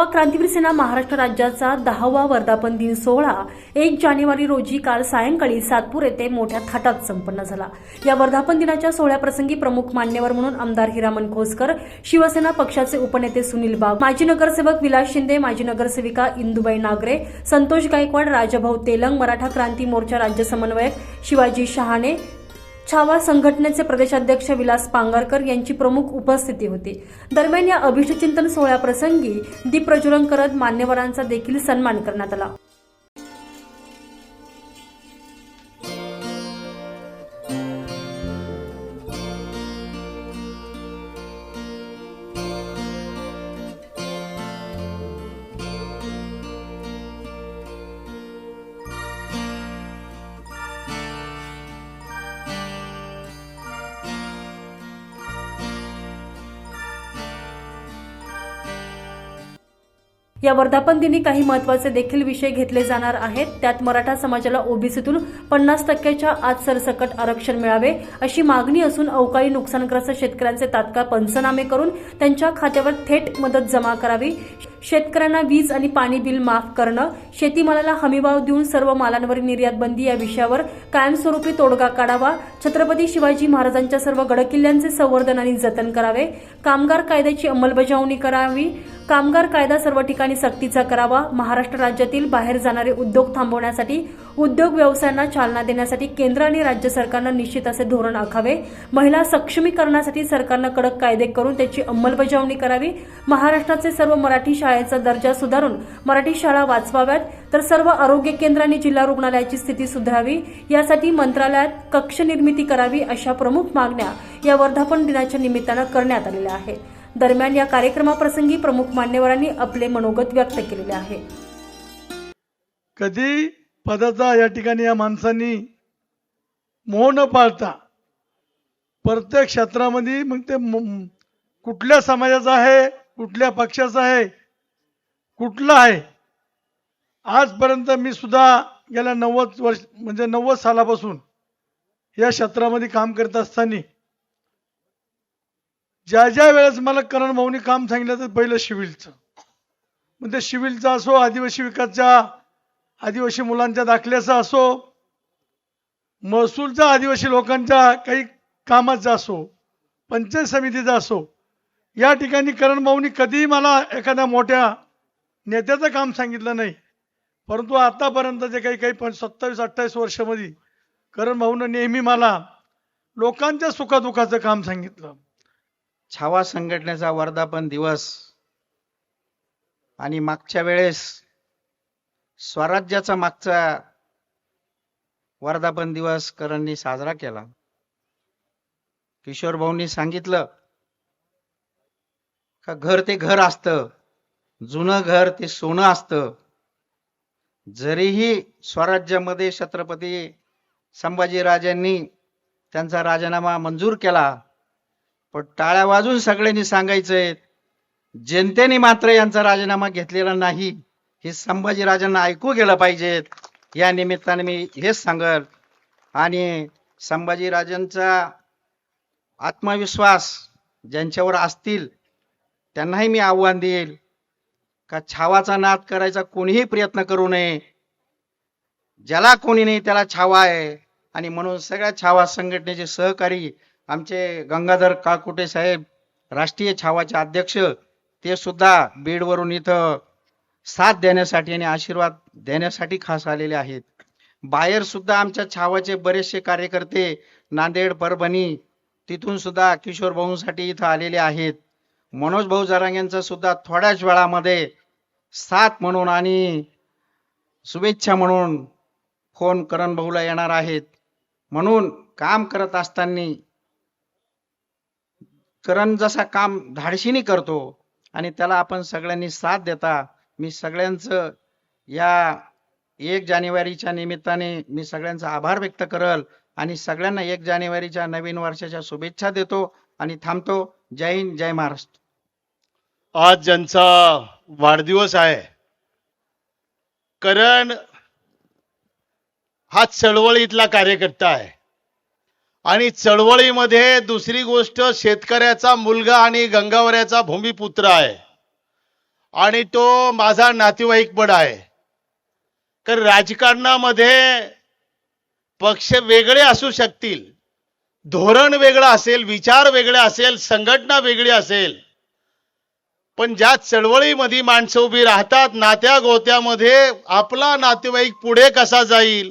छावा क्रांतीवीर सेना महाराष्ट्र राज्याचा दहावा वर्धापन दिन सोहळा एक जानेवारी रोजी काल सायंकाळी सातपूर येथे मोठ्या थाटात संपन्न झाला. या वर्धापन दिनाच्या सोहळ्याप्रसंगी प्रमुख मान्यवर म्हणून आमदार हिरामन खोसकर शिवसेना पक्षाचे उपनेते सुनील बाग माजी नगरसेवक विलास शिंदे माजी नगरसेविका इंदुबाई नागरे संतोष गायकवाड राजाभाऊ तेलंग मराठा क्रांती मोर्चा राज्य समन्वयक शिवाजी शहाणे छावा संघटनेचे प्रदेशाध्यक्ष विलास पांगारकर यांची प्रमुख उपस्थिती होती. दरम्यान या अभिष्टचिंतन सोहळ्याप्रसंगी दीप प्रज्वलन करत मान्यवरांचा देखील सन्मान करण्यात आला. या वर्धापन दिनी काही महत्त्वाचे देखील विषय घेतले जाणार आहेत. त्यात मराठा समाजाला ओबीसीतून पन्नास टक्क्याच्या आत सरसकट आरक्षण मिळावे अशी मागणी असून अवकाळी नुकसानग्रस्त शेतकऱ्यांचे तात्काळ पंचनामे करून त्यांच्या खात्यावर थेट मदत जमा करावी. शेतकऱ्यांना वीज आणि पाणी बिल माफ करणं शेतीमालाला हमीभाव देऊन सर्व मालांवरील निर्यात बंदी या विषयावर कायमस्वरूपी तोडगा काढावा छत्रपती शिवाजी महाराजांच्या सर्व गडकिल्ल्यांचे संवर्धन आणि जतन करावे कामगार कायद्याची अंमलबजावणी करावी कामगार कायदा सर्व ठिकाणी सक्तीचा करावा. महाराष्ट्र राज्यातील बाहेर जाणारे उद्योग थांबवण्यासाठी उद्योग व्यवसायांना चालना देण्यासाठी केंद्र आणि राज्य सरकारनं निश्चित असे धोरण आखावे. महिला सक्षमीकरणासाठी सरकारनं कडक कायदे करून त्याची अंमलबजावणी करावी. महाराष्ट्राचे सर्व मराठी शाळेचा दर्जा सुधारून मराठी शाळा वाचवाव्यात. तर सर्व आरोग्य केंद्र आणि जिल्हा रुग्णालयाची स्थिती सुधारावी. यासाठी मंत्रालयात कक्ष निर्मिती करावी अशा प्रमुख मागण्या या वर्धापन दिनाच्या निमित्तानं करण्यात आलेल्या आहेत. दरम्यान या कार्यक्रमाप्रसंगी प्रमुख मान्यवरांनी आपले मनोगत व्यक्त केलेले आहे. कधी पदाचा या ठिकाणी या माणसांनी मोह न पाळता प्रत्येक क्षेत्रामध्ये मग ते कुठल्या समाजाचा आहे कुठल्या पक्षाचा आहे कुठला आहे? आजपर्यंत मी सुद्धा गेल्या नव्वद वर्ष म्हणजे नव्वद सालापासून या क्षेत्रामध्ये काम करत असताना ज्या ज्या वेळेस मला करण भाऊनी काम सांगितलं तर पहिलं शिविलचं. म्हणजे मग ते शिविलचं असो आदिवासी विकासच्या आदिवासी मुलांच्या दाखल्याचा असो महसूलचा आदिवासी लोकांच्या काही कामाचा असो पंचायत समितीचा असो या ठिकाणी करण भाऊनी कधीही मला एखाद्या मोठ्या नेत्याचं काम सांगितलं नाही. परंतु आतापर्यंत जे काही काही पण सत्तावीस अठ्ठावीस वर्षामध्ये करण भाऊनं नेहमी मला लोकांच्या सुखादुखाचं काम सांगितलं. छावा संघटनेचा वर्धापन दिवस आणि मागच्या वेळेस स्वराज्याचा मागचा वर्धापन दिवस करणनी साजरा केला. किशोर भाऊंनी सांगितलं का घर ते घर असतं जुनं घर ते सोनं असतं. जरीही स्वराज्यामध्ये छत्रपती संभाजीराजांनी त्यांचा राजीनामा मंजूर केला पण टाळ्या वाजून सगळ्यांनी सांगायचंय जनतेने मात्र यांचा राजीनामा घेतलेला नाही. हे संभाजीराजांना ऐकू गेलं पाहिजेत या निमित्ताने मी हेच सांगल. आणि संभाजीराजांचा आत्मविश्वास ज्यांच्यावर असतील त्यांनाही मी आव्हान देईल. का छावाचा नाद करायचा कोणीही प्रयत्न करू नये. ज्याला कोणी नाही त्याला छावा आहे. आणि म्हणून सगळ्या छावा संघटनेचे सहकारी आमचे गंगाधर काळकुटे साहेब राष्ट्रीय छावाचे अध्यक्ष ते सुद्धा बीडवरून इथं साथ देण्यासाठी आणि आशीर्वाद देण्यासाठी खास आलेले आहेत. बाहेर सुद्धा आमच्या छावाचे बरेचसे कार्यकर्ते नांदेड परभणी तिथून सुद्धा किशोर भाऊंसाठी इथं आलेले आहेत. मनोज भाऊ जरांग यांचा सुद्धा थोड्याच वेळामध्ये साथ म्हणून आणि शुभेच्छा म्हणून फोन करण भाऊला येणार आहेत. म्हणून काम करत असताना करण जसा काम धाडशीने करतो आणि त्याला आपण सगळ्यांनी साथ देता मी सगळ्यांचं या एक जानेवारीच्या निमित्ताने मी सगळ्यांचा आभार व्यक्त करल आणि सगळ्यांना एक जानेवारीच्या नवीन वर्षाच्या शुभेच्छा देतो आणि थांबतो. जय हिंद जय महाराष्ट्र. आज ज्यांचा वाढदिवस आहे करण हा चळवळीतला कार्यकर्ता आहे. आणि चळवळीमध्ये दुसरी गोष्ट शेतकऱ्याचा मुलगा आणि गंगावऱ्याचा भूमिपुत्र आहे. आणि तो माझा नातेवाईक पण आहे. कारण राजकारणामध्ये पक्ष वेगळे असू शकतील. धोरण वेगळं असेल विचार वेगळे असेल संघटना वेगळी असेल. पण ज्या चळवळीमध्ये माणसं उभी राहतात नात्या गोत्यामध्ये आपला नातेवाईक पुढे कसा जाईल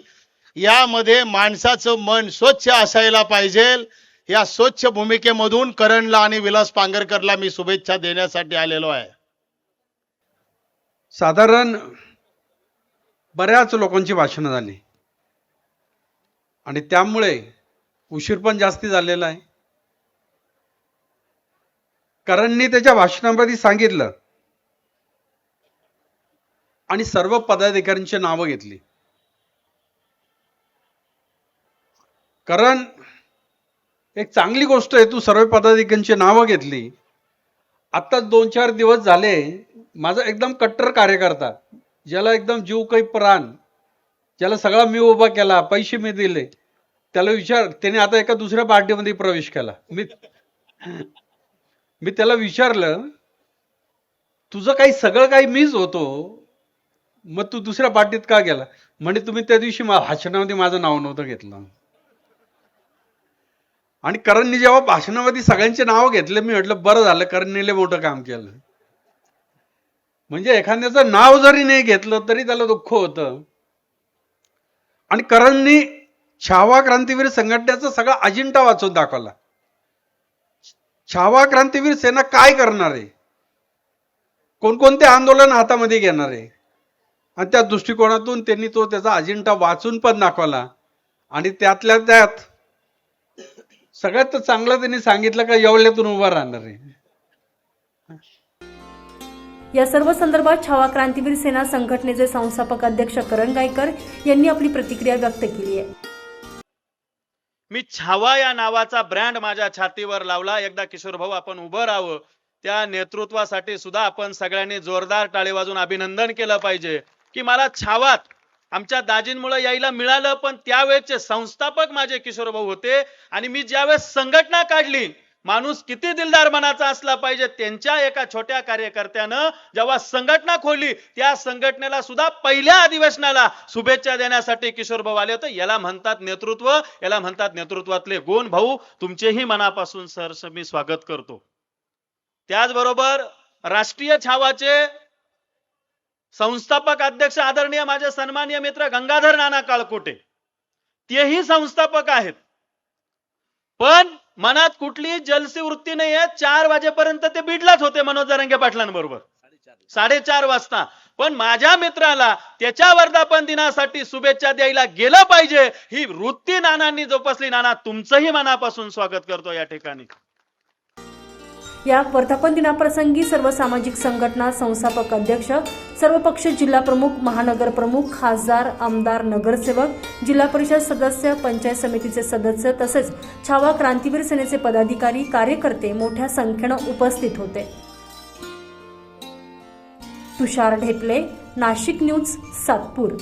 यामध्ये माणसाचं मन स्वच्छ असायला पाहिजे. या स्वच्छ भूमिकेमधून करणला आणि विलास पांगरकरला मी शुभेच्छा देण्यासाठी आलेलो आहे. साधारण बऱ्याच लोकांची भाषणं झाली. आणि त्यामुळे उशीर पण जास्ती झालेला आहे. करणनी त्याच्या भाषणामध्ये सांगितलं. आणि सर्व पदाधिकाऱ्यांची नावं घेतली. कारण एक चांगली गोष्ट आहे तू सर्व पदाधिकाऱ्यांची नावं घेतली. आता दोन चार दिवस झाले माझा एकदम कट्टर कार्यकर्ता ज्याला एकदम जीव काही प्राण ज्याला सगळा मी उभा केला पैसे मी दिले त्याला विचार त्याने आता एका दुसऱ्या पार्टीमध्ये प्रवेश केला. मी मी त्याला विचारलं तुझं काही सगळं काही मीच होतो मग तू दुसऱ्या पार्टीत का गेला? म्हणजे तुम्ही त्या दिवशी भाषणामध्ये माझं नाव नव्हतं घेतलं. आणि करणनी जेव्हा भाषणामध्ये सगळ्यांचे नाव घेतले मी म्हटलं बरं झालं करणनीले मोठं काम केलं. म्हणजे एखाद्याचं नाव जरी नाही घेतलं तरी त्याला दुःख होतं. आणि करणनी छावा क्रांतीवीर संघटनेचा सगळा अजिंठा वाचून दाखवला. छावा क्रांतीवीर सेना काय करणार आहे? कोणकोणते आंदोलन हातामध्ये घेणार आहे? आणि त्या दृष्टिकोनातून त्यांनी तो त्याचा अजिंठा वाचून पण दाखवला. आणि त्यातल्या त्यात सगळ्यात चांगलं त्यांनी सांगितलं का येवल्यातून उभा राहणार आहे. या सर्व संदर्भात छावा क्रांतीवीर सेना संघटनेचे संस्थापक अध्यक्ष करण गायकर यांनी आपली प्रतिक्रिया व्यक्त केली आहे. मी छावा या नावाचा ब्रँड माझ्या छातीवर लावला. एकदा किशोर भाऊ आपण उभं राहावं. त्या नेतृत्वासाठी सुद्धा आपण सगळ्यांनी जोरदार टाळी वाजून अभिनंदन केलं पाहिजे की मला छावात आमच्या दाजींमुळे यायला मिळालं पण त्यावेळेचे संस्थापक माझे किशोरभाऊ होते आणि मी ज्यावेळेस संघटना काढली माणूस किती दिलदार मनाचा असला पाहिजे त्यांच्या एका छोट्या कार्यकर्त्यानं जेव्हा संघटना खोलली त्या संघटनेला सुद्धा पहिल्या अधिवेशनाला शुभेच्छा देण्यासाठी किशोरभाऊ आले होते. याला म्हणतात नेतृत्व याला म्हणतात नेतृत्वातले गुण भाऊ. तुमचेही मनापासून सहर्ष मी स्वागत करतो. त्याचबरोबर राष्ट्रीय छावाचे संस्थापक अध्यक्ष आदरणीय माझे सन्मान्य मित्र गंगाधर नाना काळकोटे. तेही संस्थापक आहेत. पण मनात कुठलीही जलसी वृत्ती नाही आहे चार वाजेपर्यंत ते बीडलाच होते मनोज जरंगे पाटलांबरोबर. साडेचार वाजता. पण माझ्या मित्राला त्याच्या वर्धापन दिनासाठी शुभेच्छा द्यायला गेलं पाहिजे. ही वृत्ती नानांनी जोपासली. नाना तुमचंही मनापासून स्वागत करतो या ठिकाणी. या वर्धापन दिनाप्रसंगी सर्व सामाजिक संघटना संस्थापक अध्यक्ष सर्व पक्ष जिल्हा प्रमुख महानगर प्रमुख खासदार आमदार नगरसेवक जिल्हा परिषद सदस्य पंचायत समितीचे सदस्य तसेच छावा क्रांतीवीर सेनेचे पदाधिकारी कार्यकर्ते मोठ्या संख्येनं उपस्थित होते. तुषार ढेपले नाशिक न्यूज सातपूर.